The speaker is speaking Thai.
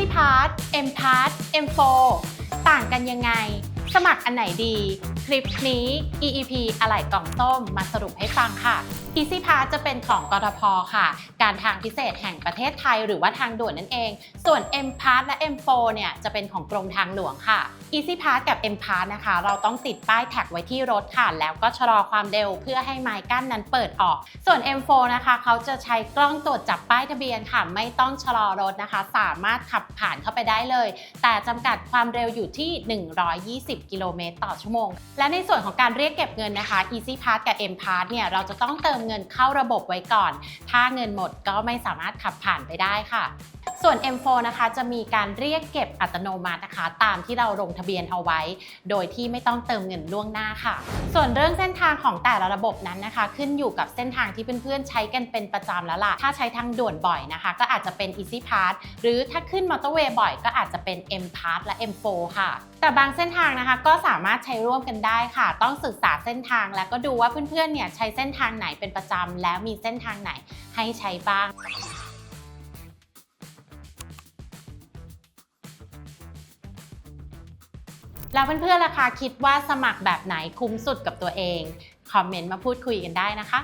Easy Pass M Pass M4 ต่างกันยังไง สมัครอันไหนดี คลิปนี้ EEP อะไหล่กล่องส้มมาสรุปให้ฟังค่ะ Easy Pass จะเป็นของกทพค่ะ การทางพิเศษแห่งประเทศไทยหรือว่าทางด่วนนั่นเอง ส่วน M Pass และ M4 เนี่ยจะเป็นของกรมทางหลวงค่ะ Easy Pass กับ M Pass นะคะ เราต้องติดป้ายแท็กไว้ที่รถค่ะ แล้วก็ชะลอความเร็วเพื่อให้ไม้กั้นนั้นเปิดออก ส่วน M4 นะคะเขาจะใช้กล้องตรวจจับป้ายทะเบียนค่ะ ไม่ต้องชะลอรถนะคะ สามารถขับผ่านเข้าไปได้เลย แต่จำกัดความเร็วอยู่ที่ 120กิโลเมตรต่อชั่วโมง และในส่วนของการเรียกเก็บเงินนะคะ Easy Pass กับ M Pass เนี่ยเราจะต้องเติมเงินเข้าระบบไว้ก่อน ถ้าเงินหมดก็ไม่สามารถขับผ่านไปได้ค่ะ ส่วน M4 นะคะจะมีการเรียกเก็บอัตโนมัตินะคะ ตามที่เราลงทะเบียนเอาไว้ โดยที่ไม่ต้องเติมเงินล่วงหน้าค่ะ ส่วนเรื่องเส้นทางของแต่ละระบบนั้นนะคะ ขึ้นอยู่กับเส้นทางที่เพื่อนๆใช้กันเป็นประจำแล้วล่ะ ถ้าใช้ทางด่วนบ่อยนะคะ ก็อาจจะเป็น Easy Pass หรือถ้าขึ้นมอเตอร์เวย์บ่อย ก็อาจจะเป็น M Pass และ M4 ค่ะ แต่บางเส้นทางนะคะก็สามารถใช้ร่วมกันได้ค่ะ ต้องศึกษาเส้นทางแล้วก็ดูว่าเพื่อนๆเนี่ยใช้เส้นทางไหนเป็นประจำแล้วมีเส้นทางไหนให้ใช้บ้าง แล้วเพื่อนๆล่ะคะคิดว่าสมัครแบบไหนคุ้มสุดกับตัวเอง คอมเมนต์มาพูดคุยกันได้นะคะ